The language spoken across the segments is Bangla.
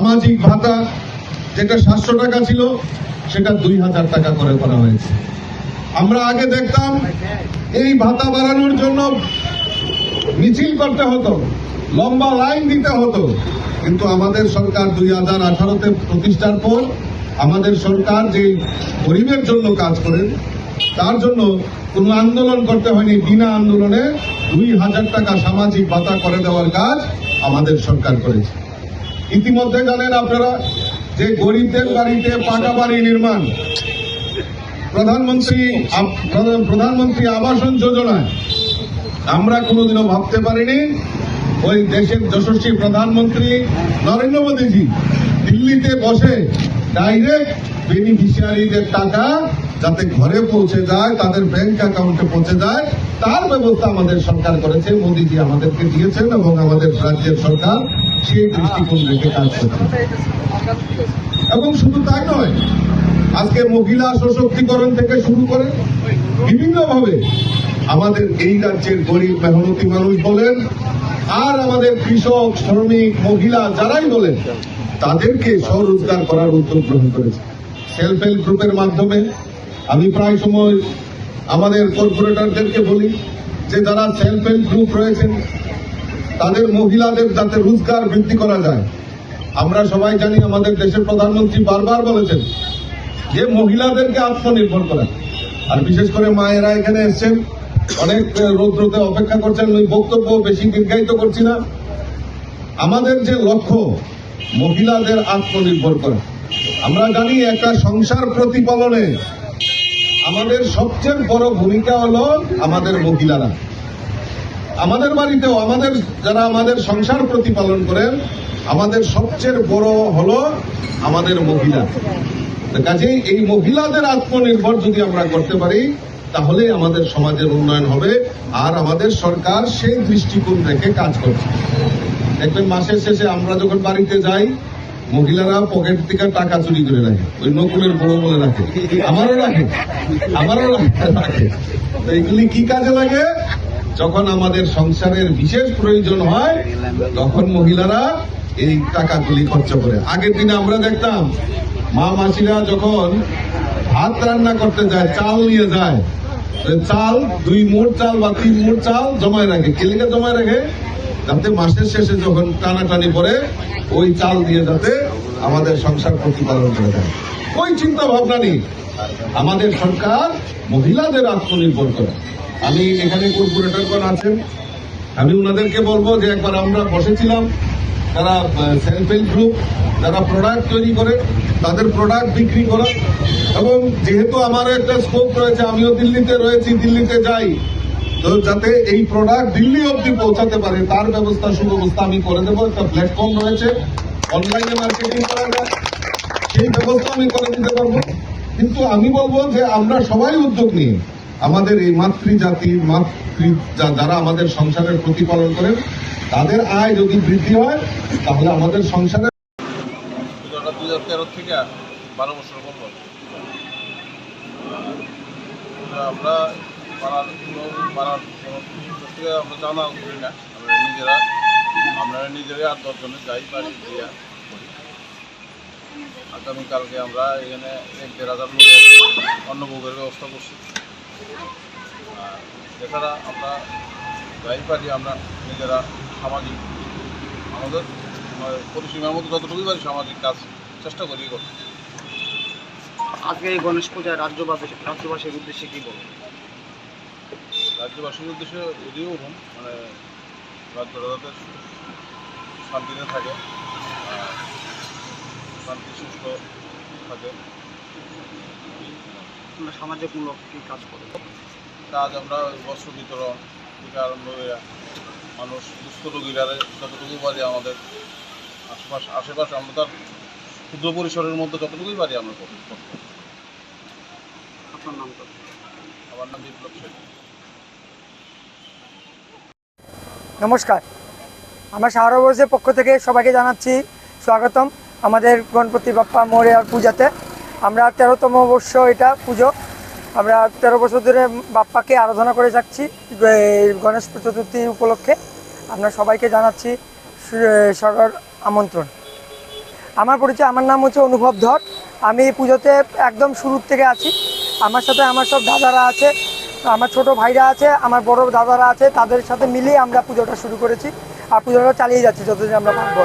সামাজিক ভাতা যেটা সাতশো টাকা ছিল, সেটা দুই হাজার টাকা করে করা হয়েছে। আমরা আগে দেখতাম এই ভাতা বাড়ানোর জন্য মিছিল করতে হতো, লম্বা লাইন দিতে হতো। কিন্তু আমাদের সরকার দুই হাজার আঠারোতে প্রতিষ্ঠার পর আমাদের সরকার যে গরিবের জন্য কাজ করেন, তার জন্য কোনো আন্দোলন করতে হয়নি। বিনা আন্দোলনে দুই হাজার টাকা সামাজিক ভাতা করে দেওয়ার কাজ আমাদের সরকার করেছে। ইতিমধ্যে জানেন আপনারা যে গরিবদের বাড়িতে পাকা বাড়ি নির্মাণ। প্রধানমন্ত্রী প্রধানমন্ত্রী আবাসন যোজনায়। আমরা কোনোদিনও ভাবতে পারিনি ওই দেশের যশস্বী প্রধানমন্ত্রী নরেন্দ্র মোদীজি দিল্লিতে বসে ডাইরেক্ট বেনিফিশিয়ারিদের টাকা যাতে ঘরে পৌঁছে যায়, তাদের ব্যাংক অ্যাকাউন্টে পৌঁছে যায়, তার ব্যবস্থা আমাদের সরকার করেছে। মোদীজি আমাদেরকে দিয়েছেন এবং আমাদের রাজ্যের সরকার সেই দৃষ্টিকোণ কাজ করছে এবং শুধু তাই নয়, আজকে মহিলা সশক্তিকরণ থেকে শুরু করে বিভিন্নভাবে আমাদের এই রাজ্যের গরিব মেহনতি মানুষ বলেন, আর আমাদের কৃষক, শ্রমিক, মহিলা যারাই বলেন, তাদেরকে স্বরোজগার করার উদ্যোগ গ্রহণ করেছে। সেলফ হেল্প গ্রুপের মাধ্যমে আমি প্রায় সময় আমাদের কর্পোরেটরদেরকে বলি যে যারা সেলফ হেল্প গ্রুপ রয়েছেন তাদের মহিলাদের যাতে রোজগার বৃদ্ধি করা যায়। আমরা সবাই জানি আমাদের দেশের প্রধানমন্ত্রী বারবার বলেছেন যে মহিলাদেরকে আত্মনির্ভর করা। আর বিশেষ করে মায়েরা এখানে এসছেন, অনেক রৌদ্রতে অপেক্ষা করছেন ওই বক্তব্য বেশি দীর্ঘায়িত করছি না। আমাদের যে লক্ষ্য, মহিলাদের আত্মনির্ভর করা। আমরা জানি একটা সংসার প্রতিপালনে আমাদের সবচেয়ে বড় ভূমিকা হলো আমাদের মহিলারা। আমাদের বাড়িতেও আমাদের, যারা আমাদের সংসার প্রতিপালন করেন, আমাদের সবচেয়ে বড় হলো আমাদের মহিলা। কাজেই এই মহিলাদের আত্মনির্ভর যদি আমরা করতে পারি, তাহলে আমাদের সমাজের উন্নয়ন হবে, আর আমাদের সরকার সেই দৃষ্টিকোণ রেখে কাজ করছে দেখবেন মাসের শেষে আমরা যখন বাড়িতে যাই, মহিলারা পকেট থেকে টাকা চুরি করে রাখে, ওই নকুলের বড় বলে রাখে। আমারও রাখে আমারও রাখে। তো এগুলি কি কাজে লাগে? যখন আমাদের সংসারের বিশেষ প্রয়োজন হয়, তখন মহিলারা এই টাকাগুলি খরচ করে। আগের দিনে আমরা দেখতাম, মা মাসিরা যখন ভাত রান্না করতে যায়, চাল নিয়ে যায় চাল, দুই মোট চাল বা তিন মোট চাল জমায় রাখে। কেলিকা জমায় রাখে? যাতে মাসের শেষে যখন টানাটানি পরে ওই চাল দিয়ে যাতে আমাদের সংসার প্রতিপালন করে দেয়। ওই চিন্তা ভাবনা নেই আমাদের সরকার মহিলাদের আত্মনির্ভর করে। আমি এখানে কর্পোরেটরগণ আছেন। আমি ওনাদেরকে বলব যে একবার আমরা বসেছিলাম, তারা সেলফ হেল্প গ্রুপ যারা প্রোডাক্ট তৈরি করে, তাদের প্রোডাক্ট বিক্রি করা। এবং যেহেতু আমার একটা স্কোপ রয়েছে, আমিও দিল্লিতে রয়েছি, দিল্লিতে যাই, তো যাতে এই প্রোডাক্ট দিল্লি অবধি পৌঁছাতে পারে, তার ব্যবস্থা, সুব্যবস্থা আমি করে দেবো। একটা প্ল্যাটফর্ম রয়েছে অনলাইনে মার্কেটিং করা যায়, সেই ব্যবস্থা আমি করে দিতে পারব। কিন্তু আমি বলব যে আমরা সবাই উদ্যোগ নিয়ে আমাদের এই মাতৃ জাতি মাতৃ যারা আমাদের সংসারের প্রতিপালন করেন, তাদের আয় যদি বৃদ্ধি হয়, তাহলে আমাদের সংসারে পুজোটা দুই হাজার তেরো থেকে বারো বছর আমরা না। নিজেরা, আমরা নিজেরাই আগামীকালকে আমরা এখানে এক দেড় হাজার লোকের অন্নভোগের ব্যবস্থা করছি। এছাড়া আমরা যাই পারি আমরা নিজেরা সামাজিক আমাদের পরিসীমার মধ্যে যতটুকুই পারি সামাজিক কাজ চেষ্টা করি করতে। আজকে এই গণেশ পূজায় রাজ্যবাসী রাজ্যবাসীর উদ্দেশ্যে কি বলব রাজ্যবাসীর উদ্দেশ্যে এটাই বলুন মানে রাজ্যটা যাতে শান্তিতে থাকে শান্তি সুস্থ থাকে। আমরা সামাজিকমূলক কি কাজ করব কাজ আমরা বস্ত্র বিতরণ থেকে আরম্ভ করে মানুষ সুস্থ রোগীরা যতটুকু পারি আমাদের আশেপাশে আশেপাশে আমরা তার ক্ষুদ্র পরিসরের মধ্যে যতটুকুই পারি আমরা করি। আপনার নাম তো আমার নাম বিপ্লব শেখ নমস্কার। আমরা শাহরবর্ষের পক্ষ থেকে সবাইকে জানাচ্ছি স্বাগতম আমাদের গণপতি বাপ্পা মরিয়ার পূজাতে। আমরা তেরোতম বর্ষ এটা পুজো। আমরা তেরো বছর ধরে বাপ্পাকে আরাধনা করে যাচ্ছি গণেশ চতুর্থী উপলক্ষে। আমরা সবাইকে জানাচ্ছি, সু- সরল আমন্ত্রণ। আমার পরিচয়, আমার নাম হচ্ছে অনুভব ধর। আমি পুজোতে একদম শুরুর থেকে আছি। আমার সাথে আমার সব দাদারা আছে, আমার ছোট ভাইরা আছে, আমার বড় দাদারা আছে, তাদের সাথে মিলিয়ে আমরা পুজোটা শুরু করেছি আর পুজোটা চালিয়ে যাচ্ছি যতদিন আমরা পারব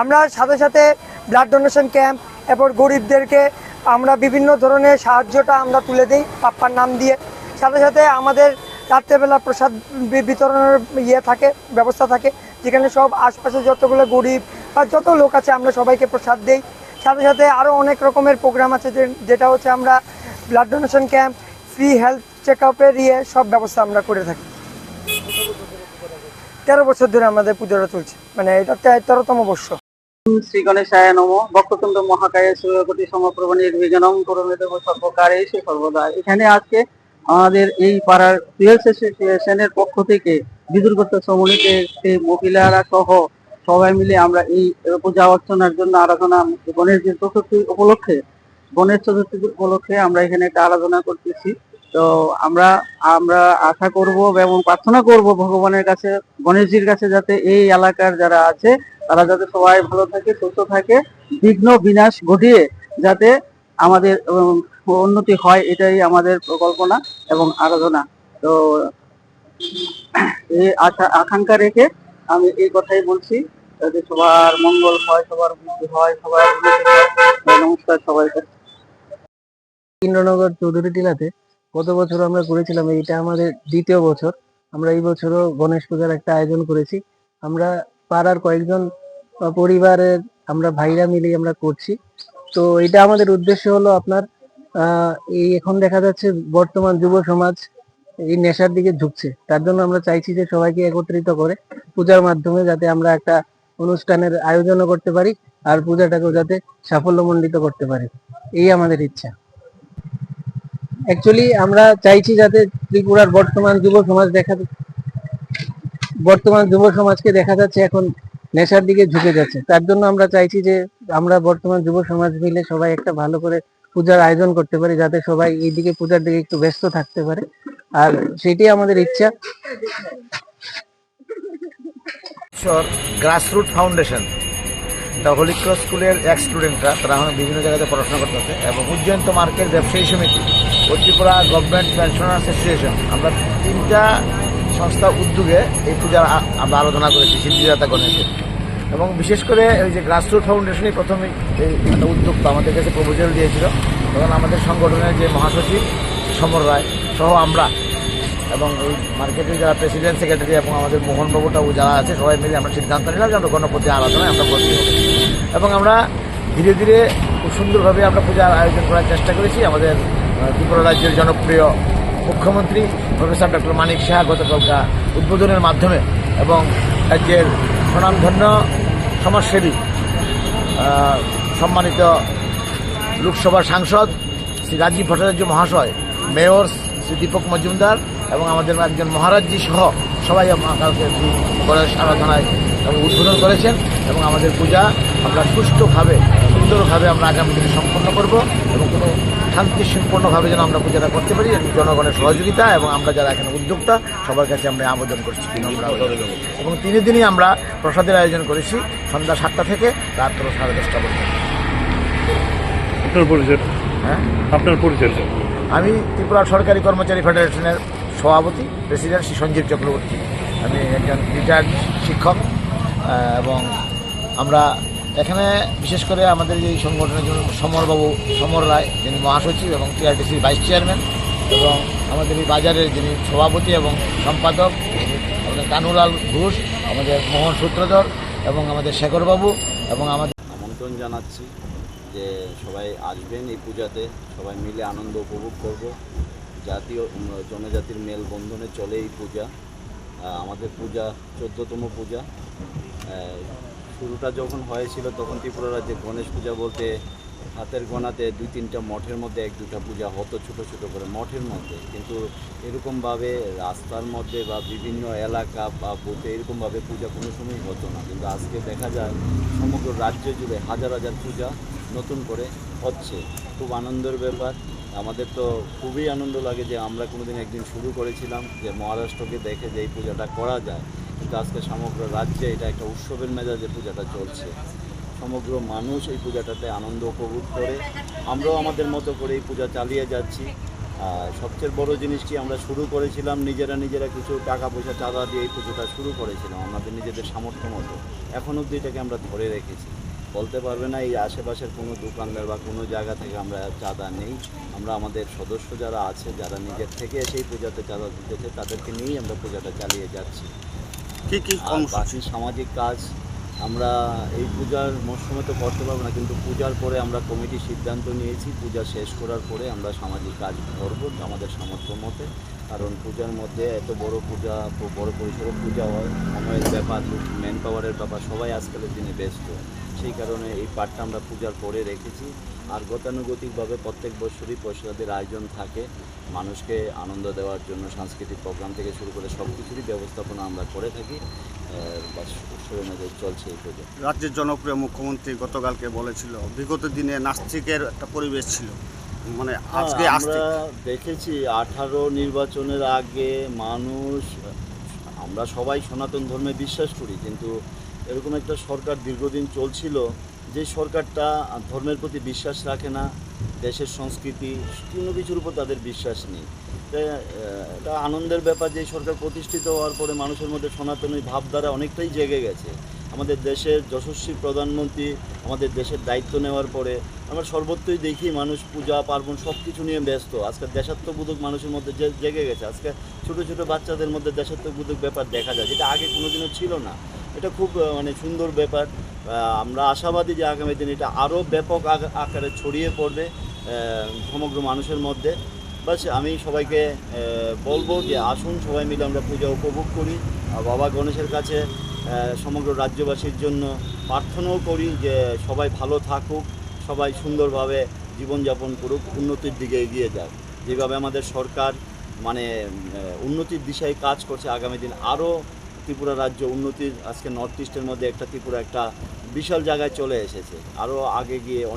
আমরা সাথে সাথে ব্লাড ডোনেশন ক্যাম্প এরপর গরিবদেরকে আমরা বিভিন্ন ধরনের সাহায্যটা আমরা তুলে দিই পাপ্পার নাম দিয়ে। সাথে সাথে আমাদের রাত্রেবেলা প্রসাদ বিতরণের ইয়ে থাকে, ব্যবস্থা থাকে, যেখানে সব আশপাশে যতগুলো গরিব বা যত লোক আছে আমরা সবাইকে প্রসাদ দিই। সাথে সাথে আরও অনেক রকমের প্রোগ্রাম আছে যেটা হচ্ছে আমরা blood donation camp free health check আপের ইয়ে সব ব্যবস্থা আমরা করে থাকি। তেরো বছর ধরে আমাদের পুজোটা চলছে মানে এটা তেরোতম বর্ষ। শ্রী গণেশায় নম। বক্রতুণ্ড মহাকায় সূর্যকোটি সমপ্রভ নির্বিঘ্নম করমে দেব সর্বকারে সে সর্বদা। এখানে আজকে আমাদের এই পাড়ার টুয়েলভ অ্যাসোসিয়েশনের পক্ষ থেকে বিদুর্গত শ্রমণীতে সেই মহিলারা সহ সবাই মিলে আমরা এই পূজা অর্চনার জন্য আরাধনা গণেশ চতুর্থী উপলক্ষে, গণেশ চতুর্থী উপলক্ষে আমরা এখানে একটা আরাধনা করতেছি। তো আমরা আমরা আশা করব এবং প্রার্থনা করব ভগবানের কাছে, গণেশজির কাছে যাতে এই এলাকার যারা আছে তারা যাতে সবাই ভালো থাকে, সুস্থ থাকে, বিঘ্ন, বিনাশ ঘটিয়ে যাতে আমাদের উন্নতি হয়, এটাই আমাদের কল্পনা এবং আরাধনা। তো, এই আকাঙ্ক্ষা রেখে আমি এই কথাই বলছি, যাতে সবার মঙ্গল হয়, সবার উন্নতি হয়। সবার নমস্কার সবাইকে। ইন্দ্রনগর চৌধুরী টিলাতে গত বছর আমরা করেছিলাম, এইটা আমাদের দ্বিতীয় বছর। আমরা এই বছরও গণেশ পূজার একটা আয়োজন করেছি। আমরা পাড়ার কয়েকজন পরিবারের আমরা ভাইরা মিলে আমরা করছি। তো এটা আমাদের উদ্দেশ্য হলো আপনার এই এখন দেখা যাচ্ছে বর্তমান যুব সমাজ এই নেশার দিকে ঝুঁকছে। তার জন্য আমরা চাইছি যে সবাইকে একত্রিত করে পূজার মাধ্যমে যাতে আমরা একটা অনুষ্ঠানের আয়োজনও করতে পারি আর পূজাটাকেও যাতে সাফল্যমণ্ডিত করতে পারি। এই আমাদের ইচ্ছা। অ্যাকচুয়ালি আমরা চাইছি যাতে ত্রিপুরার বর্তমান যুব সমাজ দেখা বর্তমান যুব সমাজকে দেখা যাচ্ছে এখন নেশার দিকে ঝুঁকে যাচ্ছে। তার জন্য আমরা চাইছি যে আমরা বর্তমান যুব সমাজ মিলে সবাই একটা ভালো করে পূজার আয়োজন করতে পারি, যাতে সবাই এই দিকে পূজার দিকে একটু ব্যস্ত থাকতে পারে। আর সেটাই আমাদের ইচ্ছা। Grassroot foundation the holy cross স্কুলের এক স্টুডেন্টরা তারা এখন বিভিন্ন জায়গাতে পড়াশোনা করতেছে এবং উজ্জয়ন্ত মার্কেট ব্যবসায়ী সমিতি ও ত্রিপুরা গভর্নমেন্ট পেনশনার্স অ্যাসোসিয়েশন আমরা তিনটা সংস্থা উদ্যোগে এই পূজার আমরা আলোচনা করেছি, সিদ্ধিদাতা গণেশের এবং বিশেষ করে ওই যে গ্রাসরুট ফাউন্ডেশনই প্রথমে এই একটা উদ্যোক্তা আমাদের কাছে প্রপোজাল দিয়েছিল। তখন আমাদের সংগঠনের যে মহাসচিব সমর রায় সহ আমরা এবং এই মার্কেটের যারা প্রেসিডেন্ট সেক্রেটারি এবং আমাদের মোহনবাবুটাও যারা আছে, সবাই মিলে আমরা সিদ্ধান্ত নিলাম যে আমরা গণপতি আরাধনায় আমরা করতে এবং আমরা ধীরে ধীরে খুব সুন্দরভাবে আমরা পূজার আয়োজন করার চেষ্টা করেছি। আমাদের ত্রিপুরা রাজ্যের জনপ্রিয় মুখ্যমন্ত্রী প্রফেসর ডক্টর মানিক সাহা গতকালকা উদ্বোধনের মাধ্যমে এবং রাজ্যের স্বনামধন্য সমাজসেবী সম্মানিত লোকসভার সাংসদ শ্রী রাজীব ভট্টাচার্য মহাশয়, মেয়র শ্রী দীপক মজুমদার এবং আমাদের একজন মহারাজজি সহ সবাই কালকে আরাধনায় এবং উদ্বোধন করেছেন এবং আমাদের পূজা আমরা সুষ্ঠুভাবে, সুন্দরভাবে আমরা আগামী দিনে সম্পন্ন করব এবং কোনো শান্তিপূর্ণভাবে যেন আমরা পূজাটা করতে পারি জনগণের সহযোগিতা এবং আমরা যারা এখানে উদ্যোক্তা সবার কাছে আমরা আবেদন করছি। এবং তিন দিনই আমরা প্রসাদের আয়োজন করেছি সন্ধ্যা সাতটা থেকে রাত্র সাড়ে দশটা পর্যন্ত। আপনার পরিচয়? হ্যাঁ? আপনার আমি ত্রিপুরা সরকারি কর্মচারী ফেডারেশনের সভাপতি প্রেসিডেন্ট শ্রী সঞ্জীব চক্রবর্তী। আমি একজন রিটায়ার্ড শিক্ষক এবং আমরা এখানে বিশেষ করে আমাদের এই সংগঠনের জন্য সমরবাবু, সমর রায়, যিনি মহাসচিব এবং টিআরটিসির ভাইস চেয়ারম্যান, এবং আমাদের এই বাজারের যিনি সভাপতি এবং সম্পাদক আমাদের কানুলাল ঘোষ, আমাদের মোহন সূত্রধর, এবং আমাদের শেখরবাবু, এবং আমাদের আমন্ত্রণ জানাচ্ছি যে সবাই আসবেন এই পূজাতে। সবাই মিলে আনন্দ উপভোগ করব। জাতীয় জনজাতির মেলবন্ধনে চলে এই পূজা। আমাদের পূজা, চোদ্দতম পূজা। শুরুটা যখন হয়েছিল, তখন ত্রিপুরা রাজ্যে গণেশ পূজা বলতে হাতের গোনাতে দুই তিনটা মঠের মধ্যে এক দুটা পূজা হতো ছোট ছোট করে, মঠের মধ্যে। কিন্তু এরকমভাবে রাস্তার মধ্যে বা বিভিন্ন এলাকা বা বুথে এরকমভাবে পূজা কোনো সময় হতো না। কিন্তু আজকে দেখা যায় সমগ্র রাজ্য জুড়ে হাজার হাজার পূজা নতুন করে হচ্ছে। খুব আনন্দের ব্যাপার। আমাদের তো খুবই আনন্দ লাগে যে আমরা কোনোদিন একদিন শুরু করেছিলাম যে মহারাষ্ট্রকে দেখে যে এই পূজাটা করা যায়। কিন্তু আজকে সমগ্র রাজ্যে এটা একটা উৎসবের মেজাজে পূজাটা চলছে। সমগ্র মানুষ এই পূজাটাতে আনন্দ উপভোগ করে। আমরাও আমাদের মতো করে এই পূজা চালিয়ে যাচ্ছি। সবচেয়ে বড় জিনিস কি আমরা শুরু করেছিলাম, নিজেরা নিজেরা কিছু টাকা পয়সা চাঁদা দিয়ে এই পুজোটা শুরু করেছিলাম আমাদের নিজেদের সামর্থ্য মতো। এখন অবধি এটাকে আমরা ধরে রেখেছি। বলতে পারবে না, এই আশেপাশের কোনো দোকানদার বা কোনো জায়গা থেকে আমরা চাঁদা নেই। আমরা আমাদের সদস্য যারা আছে, যারা নিজের থেকে এসে এই পূজাতে চাঁদা দিতেছে, তাদেরকে নিয়েই আমরা পূজাটা চালিয়ে যাচ্ছি। কি কি কর্মসূচি বাকি সামাজিক কাজ আমরা এই পূজার মরশুমে তো করতে পারব না কিন্তু পূজার পরে আমরা কমিটি সিদ্ধান্ত নিয়েছি পূজা শেষ করার পরে আমরা সামাজিক কাজ করব আমাদের সামর্থ্য মতে। কারণ পূজার মধ্যে এত বড় পূজা বড় পরিসরে পূজা হয় সময়ের ব্যাপার ম্যান পাওয়ারের ব্যাপার সবাই আজকালের দিনে ব্যস্ত। সেই কারণে এই পার্টটা আমরা পূজার পরে রেখেছি। আর গতানুগতিকভাবে প্রত্যেক বছরই পয়সাদের আয়োজন থাকে। মানুষকে আনন্দ দেওয়ার জন্য সাংস্কৃতিক প্রোগ্রাম থেকে শুরু করে সব কিছুরই ব্যবস্থাপনা আমরা করে থাকি। চলছে এই পুজো। রাজ্যের জনপ্রিয় মুখ্যমন্ত্রী গতকালকে বলেছিল বিগত দিনে নাস্তিকের একটা পরিবেশ ছিল। মানে আজকে হ্যাঁ, আমরা দেখেছি আঠারো নির্বাচনের আগে মানুষ আমরা সবাই সনাতন ধর্মে বিশ্বাস করি কিন্তু এরকম একটা সরকার দীর্ঘদিন চলছিল, যে সরকারটা ধর্মের প্রতি বিশ্বাস রাখে না, দেশের সংস্কৃতি কোনো কিছুর উপর তাদের বিশ্বাস নেই। এটা আনন্দের ব্যাপার যে সরকার প্রতিষ্ঠিত হওয়ার পরে মানুষের মধ্যে সনাতনী ভাবধারা অনেকটাই জেগে গেছে। আমাদের দেশের যশস্বী প্রধানমন্ত্রী, আমাদের দেশের দায়িত্ব নেওয়ার পরে আমরা সর্বত্রই দেখি মানুষ পূজা, পার্বণ সব কিছু নিয়ে ব্যস্ত। আজকে দেশাত্মবোধক মানুষের মধ্যে জেগে গেছে। আজকে ছোট ছোট বাচ্চাদের মধ্যে দেশাত্মবোধক ব্যাপার দেখা যায়, যেটা আগে কোনোদিনও ছিল না। এটা খুব মানে সুন্দর ব্যাপার। আমরা আশাবাদী যে আগামী দিন এটা আরও ব্যাপক আকারে ছড়িয়ে পড়বে সমগ্র মানুষের মধ্যে। বাস আমি সবাইকে বলব যে আসুন, সবাই মিলে আমরা পূজা উপভোগ করি। আর বাবা গণেশের কাছে সমগ্র রাজ্যবাসীর জন্য প্রার্থনাও করি যে সবাই ভালো থাকুক, সবাই সুন্দরভাবে জীবনযাপন করুক, উন্নতির দিকে এগিয়ে যাক। যেভাবে আমাদের সরকার মানে উন্নতির দিশায় কাজ করছে, আগামী দিন আরও ত্রিপুরা রাজ্য উন্নতির আজকে নর্থ ইস্টের মধ্যে একটা ত্রিপুরা একটা বিশাল জায়গায় চলে এসেছে। আরও আগে গিয়ে অনেক